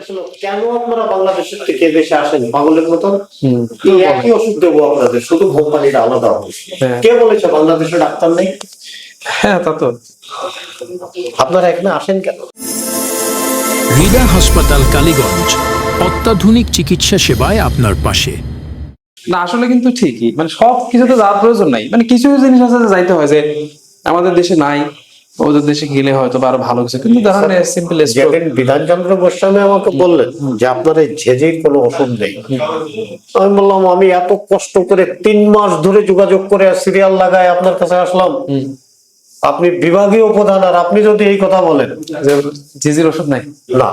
আসলে কেন আপনারা বাংলাদেশের থেকে দেশে আসেন? পাগলের মতন? এই একই ওষুধ দেবো আপনাদের শুধু কোম্পানিটা আলাদা হবে। হ্যাঁ। কে বলেছে বাংলাদেশে ডাক্তার নেই? হ্যাঁ তা তো। আপনারা এখানে আসেন কেন? হৃদয় হাসপাতাল কালীগঞ্জ। অত্যাধুনিক চিকিৎসা সেবায় আপনার পাশে। না আসলে কিন্তু ঠিকই। মানে সব কিছুতে যাওয়ার প্রয়োজন নাই। মানে কিছু কিছু জিনিস আছে যাইতে হয় যে আমাদের দেশে নাই। ওদের দেশে গেলে হয়তো আরও ভালো কিছু কিন্তু ধরেন সিম্পল যেদিন বিধানচন্দ্র গোস্বামী আমাকে বললেন যে আপনার এই ঝেঝির কোনো ওষুধ নেই। আমি বললাম আমি এত কষ্ট করে তিন মাস ধরে যোগাযোগ করে সিরিয়াল লাগায় আপনার কাছে আসলাম। আপনি বিভাগীয় প্রধান আর আপনি যদি এই কথা বলেন জিজির ওষুধ নাই। না।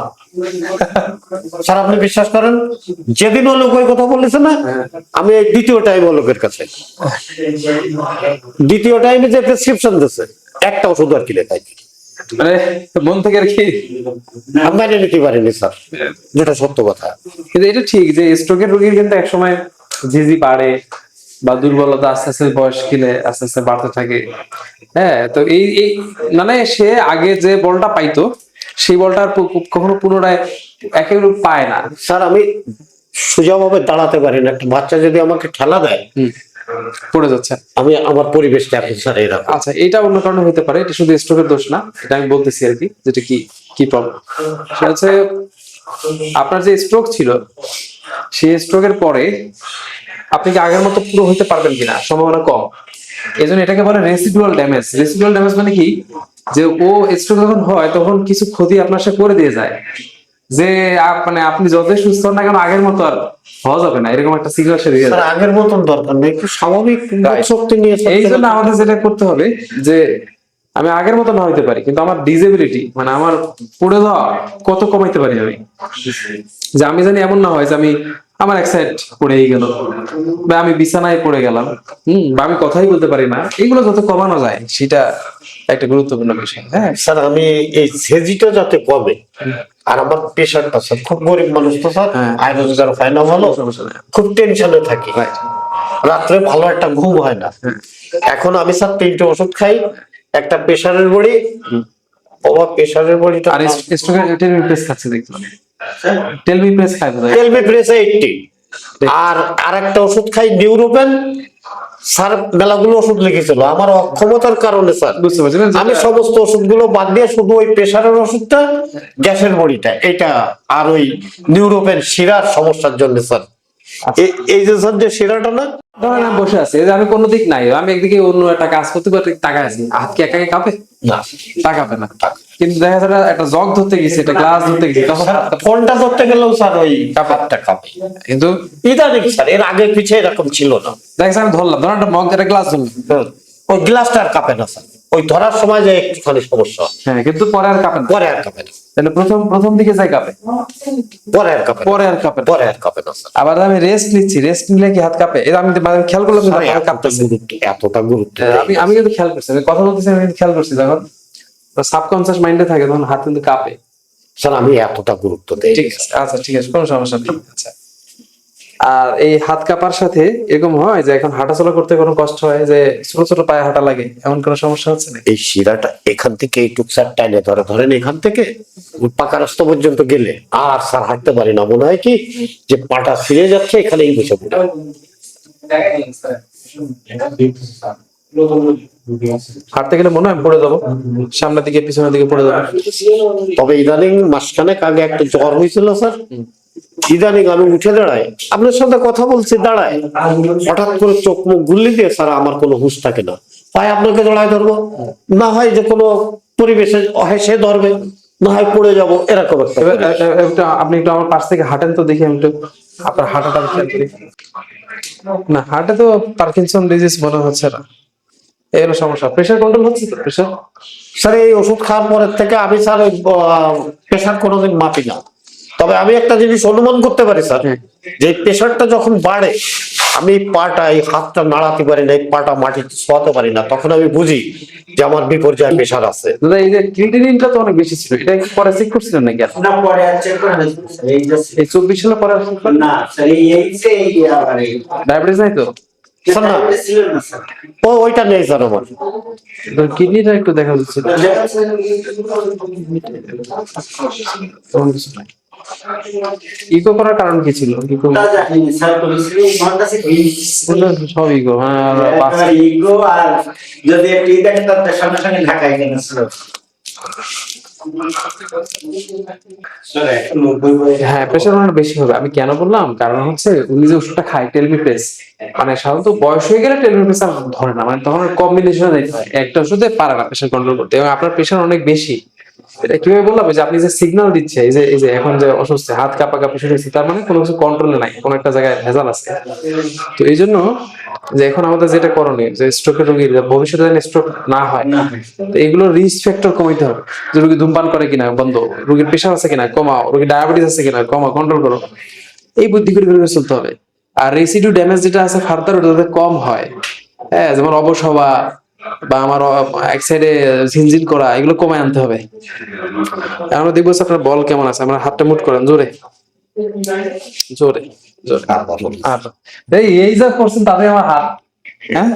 স্যার আপনি বিশ্বাস করেন? যেদিন ও লোক ওই কথা বলেছে না আমি এই দ্বিতীয় টাইম অলোকের কাছে। দ্বিতীয় টাইমে যে প্রেসক্রিপশন দিচ্ছে একটা ওষুধ আর কিনে খাই মানে মন থেকে আর কি? আমি নিতে পারিনি স্যার। যেটা সত্য কথা। কিন্তু এটা ঠিক যে স্ট্রোকের রোগীর কিন্তু একসময় জিজি বাড়ে বা দুর্বলতা আস্তে আস্তে বয়স কিনে আস্তে আস্তে বাড়তে থাকে। হ্যাঁ তো এই এই মানে সে আগে যে বলটা পাইতো সেই বলটা কখনো পুনরায় একেবারে পায় না। স্যার আমি সোজাভাবে দাঁড়াতে পারি না। একটা বাচ্চা যদি আমাকে খেলা দেয় হুম পড়ে যাচ্ছে। আমি আমার পরিবেশটা এখন স্যার এরকম। আচ্ছা এটা অন্য কারণে হতে পারে এটা শুধু স্ট্রোকের দোষ না এটা আমি বলতেছি আর কি যেটা কি কি প্রবলেম সেটা হচ্ছে আপনার যে স্ট্রোক ছিল সেই স্ট্রোকের পরে আপনি কি আগের মতো পুরো হইতে পারবেন কিনা? সম্ভাবনা কম। এই জন্য এটাকে বলে রেসিডুয়াল ড্যামেজ রেসিডুয়াল ড্যামেজ মানে কি? যে ও স্ট্রোক যখন হয় তখন কিছু ক্ষতি আপনার সাথে করে দিয়ে যায়। যে মানে আপনি যতই সুস্থ হন না কেন আগের মতো আর হওয়া যাবে না। এরকম একটা সিগন্যাল সে দিয়ে আগের মতন দরকার নেই। একটু স্বাভাবিক শক্তি নিয়ে এই জন্য আমাদের যেটা করতে হবে যে আমি আগের মতো না হইতে পারি কিন্তু আমার ডিজেবিলিটি মানে আমার পড়ে যাওয়া কত কমাইতে পারি আমি? যে আমি জানি এমন না হয় যে আমি আমার এক সাইড পড়েই গেল বা আমি বিছানায় পড়ে গেলাম হম বা আমি কথাই বলতে পারি না এগুলো যত কমানো যায় সেটা একটা গুরুত্বপূর্ণ বিষয় হ্যাঁ? স্যার আমি এই সেজিটা যাতে কমে আর আমার পেশারটা স্যার খুব গরিব মানুষ তো স্যার হ্যাঁ। আয় রোজগার হয় না ভালো। খুব টেনশনে থাকি। রাত্রে ভালো একটা ঘুম হয় না। এখন আমি স্যার তিনটে ওষুধ খাই একটা প্রেশারের বড়ি বাবা প্রেশারের বড়িটা আর স্ট্রোকের প্রেস খাচ্ছে দেখলাম টেলমি প্রেস খায়। L B press eighty. আর আরেকটা ওষুধ খাই নিউরোপেন স্যার মেলাগুলো ওষুধ লিখেছিল। আমার অক্ষমতার কারণে স্যার। বুঝতে পারছি না, আমি সমস্ত ওষুধগুলো বাদ দিয়ে শুধু ওই প্রেশারের ওষুধটা গ্যাসের বড়িটা এটা আর ওই নিউরোপেন শিরার সমস্যার জন্য স্যার। এই যে স্যার যে শিরাটা না? ধরেন আমি বসে আছি আমি কোনো দিক নাই আমি একদিকে অন্য একটা কাজ করতে করতে টাকা আছি। হাত কি একাকে কাঁপে? না। টাকাবে না। কিন্তু দেখা যাচ্ছে একটা- জগ ধরতে গেছি একটা গ্লাস ধরতে গেছি ফোনটা ধরতে গেলেও স্যার ওই কাপারটা কাপে। কিন্তু ইদানিং স্যার এর আগে পিছিয়ে এরকম ছিল না। দেখা আমি ধরলাম ধর একটা মগ একটা গ্লাস ধরলাম। ওই গ্লাসটা আর কাপে না স্যার। ওই ধরার সময় যে একটুখানি সমস্যা হ্যাঁ। কিন্তু পরে আর কাঁপে পরে আর কাপে না। তাহলে প্রথম প্রথম দিকে যাই কাঁপে। পরে আর কাপে পরে আর কাঁপে পরে আর কাপে না স্যার। আবার আমি রেস্ট নিচ্ছি। রেস্ট নিলে কি হাত কাঁপে? এটা আমি মানে খেয়াল করলাম কাঁপতেছে। গুরুত্ব এতটা গুরুত্ব হ্যাঁ, আমি আমি কিন্তু খেয়াল করছি আমি কথা বলতেছি আমি খেয়াল করছি যখন সাবকনসিয়াস মাইন্ডে থাকে তখন হাত কিন্তু কাঁপে। স্যার আমি এতটা গুরুত্ব দেই। ঠিক আছে আচ্ছা ঠিক আছে কোনো সমস্যা নেই। আচ্ছা। আর এই হাত কাঁপার সাথে এরকম হয় যে এখন হাঁটাচলা করতে কোনো কষ্ট হয় যে ছোট ছোট পায়ে হাঁটা লাগে এমন কোনো সমস্যা হচ্ছে না এই শিরাটা এখান থেকে এইটুক স্যার টাইনে ধরে ধরেন এখান থেকে পাকা রাস্তা পর্যন্ত গেলে আর স্যার হাঁটতে পারি না। মনে হয় কি যে পাটা ফিরে যাচ্ছে এখানেই বসে পড়ে। হাঁটতে গেলে মনে হয় পড়ে যাব সামনের দিকে পিছনের দিকে পড়ে যাব। তবে ইদানিং মাসখানেক আগে একটা জ্বর হয়েছিল স্যার। ইদানিং আমি উঠে দাঁড়াই আপনার সাথে কথা বলছি দাঁড়ায় হঠাৎ করে চোখ মুখ গুল্লি দিয়ে স্যার আমার কোনো হুঁশ থাকে না। হয় আপনাকে জড়ায় ধরবো? না হয় যে কোনো পরিবেশে হয় সে ধরবে না হয় পড়ে যাব। এরকম একটা এবার এ- এ- একটু আপনি একটু আমার পাশ থেকে হাঁটেন তো দেখি আমি একটু আপনার হাঁটাটা না হাঁটে তো পার্কিনসন ডিজিজ মনে হচ্ছে না। সমস্যা। প্রেশার কন্ট্রোল হচ্ছে তো প্রেশার? স্যার এই ওষুধ খাওয়ার পরের থেকে আমি স্যার প্রেশার কোনোদিন মাপি না। তবে আমি একটা জিনিস অনুমান করতে পারি স্যার। যে প্রেশারটা যখন বাড়ে আমি পাটা এই হাতটা নাড়াতে পারি না এই পাটা মাটিতে শোয়াতে পারি না তখন আমি বুঝি যে আমার বিপর্যয় প্রেশার আছে। দাদা এই যে ক্রিটিনিনটা তো অনেক বেশি ছিল। এটা কি পরে চেক করছিলেন নাকি না পরে আর চেক করে দেখুন এই just এই চব্বিশ সালে পরে না স্যার এই এই যে আবার ডায়াবেটিস নাই তো? স্যার না। ও ওইটা নেই স্যার আমার। কিডনিটা একটু দেখা যাচ্ছে। দেখেন ইকো করার কারণ কি ছিল? ইকো সব ইকো হ্যাঁ একবার ইগো আর যদি একটু ই দেখে তার সঙ্গে সঙ্গে ঢাকায় বয়স হ্যাঁ প্রেশার ওনার বেশি হবে। আমি কেন বললাম? কারণ হচ্ছে উনি যে ওষুধটা খায় টেলমি প্রেস মানে সাধারণত বয়স হয়ে গেলে টেলমি প্রেস আর ধরে না মানে তখন কম্বিনেশন একটা ওষুধে পারে না প্রেশার কন্ট্রোল করতে। এবং আপনার প্রেশার অনেক বেশি। এটা কীভাবে বললাম? যে আপনি যে সিগন্যাল দিচ্ছে এই যে এই যে এখন যে অসুস্থ হাত কাপা কাপি শুরু হয়েছে তার মানে কোনো কিছু কন্ট্রোলে নাই কোনো একটা জায়গায় ভেজাল আছে। তো এই জন্য যে এখন আমাদের যেটা করণীয় যে স্ট্রোকের রোগীর ভবিষ্যতে যেন স্ট্রোক না হয় তো এগুলো রিস্ক ফ্যাক্টর কমাইতে হবে। যে রোগী ধূমপান করে কিনা বন্ধ রোগীর প্রেশার আছে কিনা কমাও রোগীর ডায়াবেটিস আছে কিনা কমাও কন্ট্রোল করো। এই বুদ্ধি করে করে চলতে হবে। আর রেসিডিউ ড্যামেজ যেটা আছে ফার্দার ওটা কম হয়। হ্যাঁ যেমন হওয়া বা আমার এক সাইডে ঝিনঝিন করা, এগুলো কমায় আনতে হবে। আমরা দেখব আপনার বল কেমন আছে আমার হাতটা মুট করেন, জোরে। জোরে এই এই যা করছেন, তাতে আমার হাত হ্যাঁ?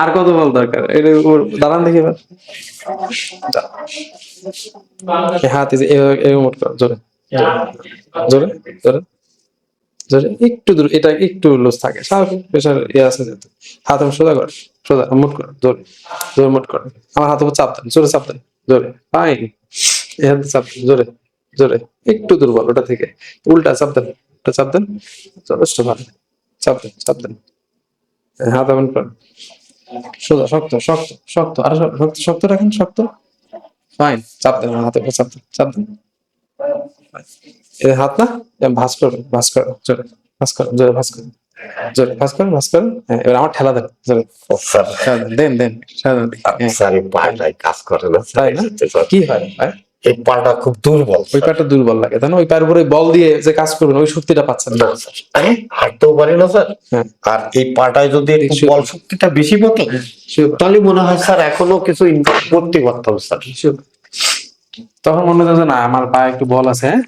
আর কত বল দরকার? এটা দাঁড়ান দেখি এবার। হাত এভাবে মুট করো জোরে জোরে। জোরে জোরে। একটু দূর, এটা একটু লুজ থাকে। স্বাভাবিক প্রেশার ইয়ে আছে যেহেতু। হাত আমি সোজা কর, সোজা, মুট কর জোরে জোরে মুট কর। আমার হাত উপর চাপ দেন, জোরে চাপ দেন জোরে ফাইন এই চাপ দেন জোরে জোরে একটু দুর্বল ওটা থেকে। উল্টা চাপ দেন ওটা চাপ দেন, যথেষ্ট ভালো। চাপ দেন চাপ দেন। হাত এমন করেন সোজা, শক্ত শক্ত শক্ত। আর শক্ত শক্ত রাখেন, শক্ত। ফাইন চাপ দেন হাতে চাপ দেন চাপ দেন। হাত না? করো জোরে করো জোরে করো জোরে করো করো। হ্যাঁ এবার আমার ঠেলা দেন জোরে। দেন দেন হ্যাঁ, স্যার এই পাটায় কাজ করে না তাই না? কি হয় এই পাটা খুব দুর্বল ওই পাটা দুর্বল লাগে তাই না? ওই পায়ের উপরে বল দিয়ে যে কাজ করবেন ওই শক্তিটা পাচ্ছেন না। হাঁটতেও পারি না স্যার। হ্যাঁ। আর এই পাটায় যদি বল শক্তিটা বেশি পেতো তাহলে মনে হয় স্যার এখনও কিছু ইনকাম করতে পারতাম স্যার. তখন মনে হতো না আমার পায়ে একটু বল আছে হ্যাঁ?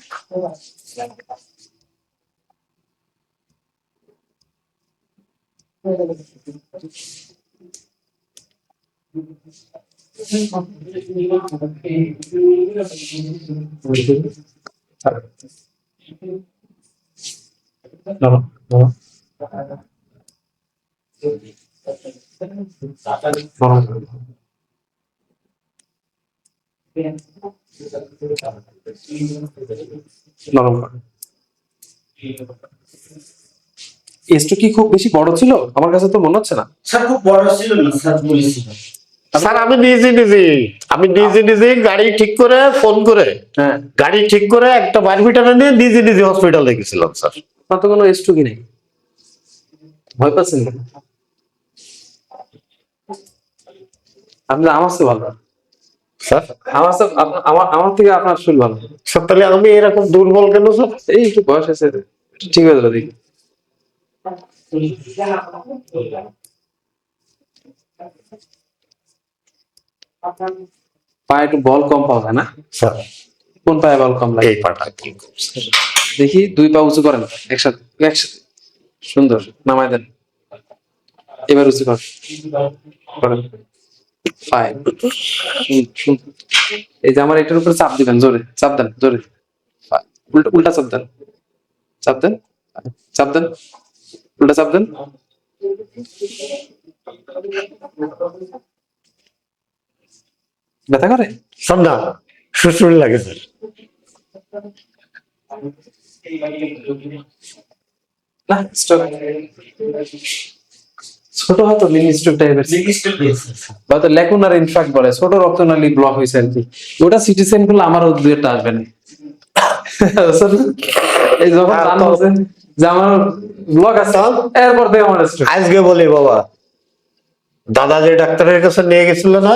নরম করো। এসটা কি খুব বেশি বড় ছিল? আমার কাছে তো মনে হচ্ছে না। স্যার খুব বড় ছিল না স্যার বলেছিল স্যার আমি নিজে নিজে আমি নিজে নিজে গাড়ি ঠিক করে ফোন করে হ্যাঁ। গাড়ি ঠিক করে একটা বারবিটারে নিয়ে নিজে নিজে হসপিটালে গেছিলাম স্যার। তো কোনো স্ট্রোকই নেই? ভয় পাচ্ছেন আপনি আমার চেয়ে ভালো। স্যার? আমার চেয়ে আমার আমার থেকে আপনার শরীর ভালো। স্যার তাহলে আমি এরকম দুর্বল কেন স্যার? এই একটু বয়স আছে ঠিক হয়ে যাবে দেখি। পায়ে একটু বল কম পাওয়া যায় না? স্যার। কোন পায়ে বল কম লাগে? এই পাটা দেখি দুই পা উঁচু করেন একসাথে একসাথে। সুন্দর নামাই দেন। এবার উঁচু কর করেন। এই যে আমার এটার উপরে চাপ দিবেন জোরে চাপ দেন জোরে. উল্টা উল্টা চাপ দেন। চাপ দেন? চাপ দেন? উল্টা চাপ দেন? ব্যথা করে? না সুশ্রী লাগে স্যার। না স্ট্রোক ছোট হয়তো টাইপের জিনিসটা পেয়েছে হয়তো লেকুনার ইনফ্যাক্ট বলে ছোট রক্তনালী ব্লক হয়েছে আর কি। ওটা সিটি সেন করলে আমারও দু একটা আসবে না। যখন হচ্ছে যে আমার ব্লক আছে এরপর দেখো আমার আজকে বলি বাবা দাদা যে ডাক্তারের কাছে নিয়ে গেছিল না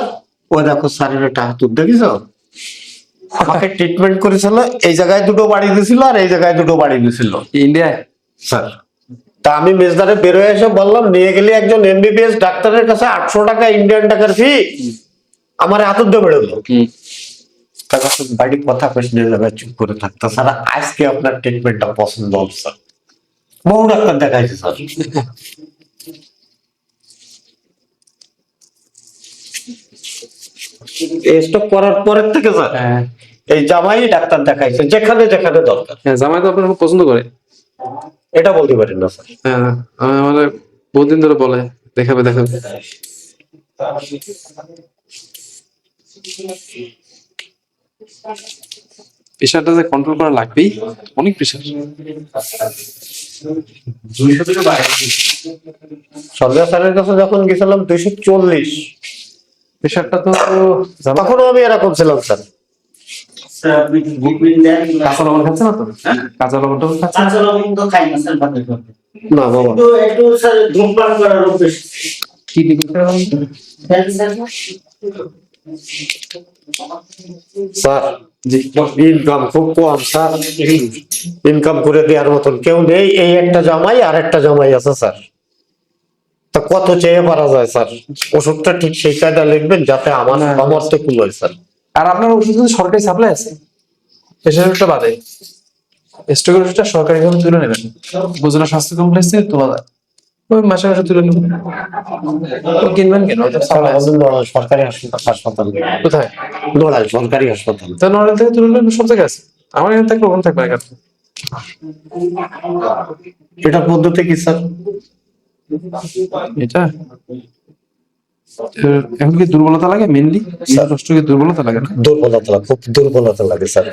ওই দেখো স্যারের একটা হাতুর দেখিস? আমাকে ট্রিটমেন্ট করেছিল এই জায়গায় দুটো বাড়ি দিছিল আর এই জায়গায় দুটো বাড়ি দিছিল। ইন্ডিয়ায়? স্যার। তা আমি মেজদারে বেরোয় এসে বললাম নিয়ে গেলে একজন এমবিবিএস ডাক্তারের কাছে আটশো টাকা ইন্ডিয়ান টাকার ফি আমার হাতুর দিয়ে বেরোলো বাড়ির কথা প্রশ্নে যাবে চুপ করে থাকতো স্যার আজকে আপনার ট্রিটমেন্টটা পছন্দ হল স্যার। বহু ডাক্তার দেখাইছে স্যার। করার পরের থেকে স্যার হ্যাঁ। এই জামাই ডাক্তার দেখাইছে যেখানে যেখানে দরকার। হ্যাঁ জামাই তো আপনার পছন্দ করে। এটা বলতে পারেন না স্যার। হ্যাঁ আমি আমার বহুদিন ধরে বলে দেখাবে দেখাবে। প্রেশারটা যে কন্ট্রোল করা লাগবেই অনেক প্রেশার সরকার স্যারের কাছে যখন গেছিলাম দুইশো চল্লিশ। প্রেশারটা তো তখনও আমি এরকম ছিলাম স্যার স্যার আপনি কি ভিটামিন দেন কাঁচা লবণ খাচ্ছে না তো? কাঁচা লবণ টবণ খাচ্ছে। কাঁচা লবণ তো খাই না স্যার না বাবা। কিন্তু একটু স্যার ধূমপান করার অভ্যেস। কি দিকে স্যার স্যার। ইনকাম খুব কম স্যার। ইনকাম করে দেওয়ার মতন কেউ নেই। এই একটা জামাই আর একটা জামাই আছে স্যার। তা কত চেয়ে পারা যায় স্যার? ওষুধটা ঠিক সেই কায়দা লিখবেন যাতে আমার। সামর্থ্য কুলোয় স্যার। আর আপনার ওষুধ কিন্তু সরকারি সাপ্লাই আছে। ওষুধটা বাদে। স্টকের ওষুধটা তুলে নেবেন। গুজরাট স্বাস্থ্য কমপ্লেক্স থেকে তোলা যায়। ওই মাসে মাসে তুলে নেবেন। কিনবেন কেন? সরকারি হাসপাতাল কোথায়? সরকারি হাসপাতাল। তা থেকে তুলে নেবেন সব জায়গায় আছে। আমার এখানে থাকলে ওখানে থাকবে একা এটা পদ্ধতি কি স্যার? এটা? এখন কি দুর্বলতা লাগে মেনলি কষ্ট কি দুর্বলতা লাগে না? দুর্বলতা লাগে, খুব দুর্বলতা লাগে স্যার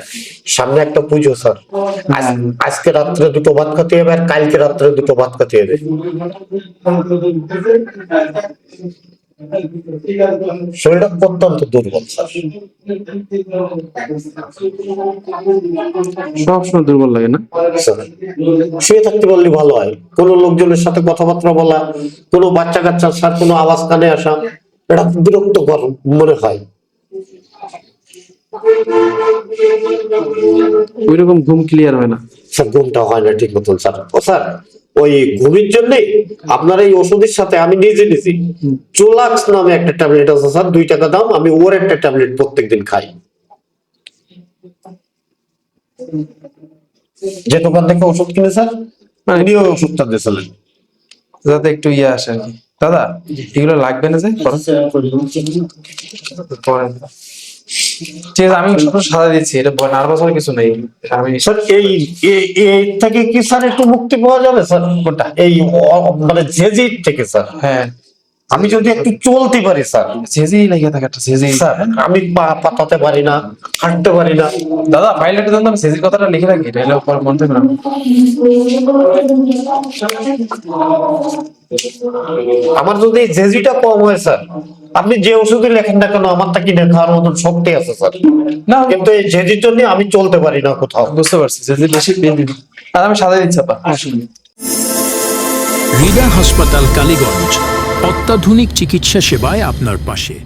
সামনে একটা পুজো স্যার আজ- আজকে রাত্রে দুটো ভাত খেতে হবে আর কালকে রাত্রে দুটো ভাত খেতে হবে। শরীরটা অত্যন্ত দুর্বল। স্যার সব সময় দুর্বল লাগে না? শুয়ে থাকতে পারলে ভালো হয়। কোনো লোকজনের সাথে কথাবার্তা বলা কোনো বাচ্চা কাচ্চা স্যার কোনো আওয়াজ কানে আসা এটা বিরক্তকর মনে হয়। ওই রকম ঘুম ক্লিয়ার হয় না। স্যার ঘুমটা হয় না ঠিক মতন স্যার। ও স্যার ওই ঘুমের জন্য আপনার এই ওষুধের সাথে আমি নিজে নিছি। চোলাক্স নামে একটা ট্যাবলেট আছে স্যার দুই টাকা দাম আমি ওর একটা ট্যাবলেট প্রত্যেকদিন খাই। যে দোকান থেকে ওষুধ কিনে স্যার উনি ওই ওষুধটা দিয়েছিলেন। যাতে একটু ইয়ে আসে দাদা এগুলো লাগবে না যে? করেন। ঠিক আমি সাদা দিচ্ছি এটা নার্ভাস হওয়ার কিছু নেই। আমি স্যার এই এই- এই থেকে কি স্যার একটু মুক্তি পাওয়া যাবে স্যার? কোনটা? এই মানে জেজির থেকে স্যার? হ্যাঁ। আমি যদি একটু চলতে পারি স্যার। সেজেই লেগে থাকে একটা সেজেই স্যার আমি পা পাতাতে পারি না হাঁটতে পারি না। দাদা ফাইল একটা আমি সেজের কথাটা লিখে রাখি তাহলে পরে মনে থাকবে না। আমার যদি জেজিটা কম হয় স্যার আপনি যে ওষুধই লেখেন না কেন আমার তা কিনে খাওয়ার মতন শক্তি আছে স্যার? না। কিন্তু এই জেজির জন্য আমি চলতে পারি না কোথাও। বুঝতে পারছি সেজে বেশি পেন আর আমি সাদা দিচ্ছি আপা। হৃদয় হাসপাতাল কালীগঞ্জ। অত্যাধুনিক চিকিৎসা সেবায় আপনার পাশে।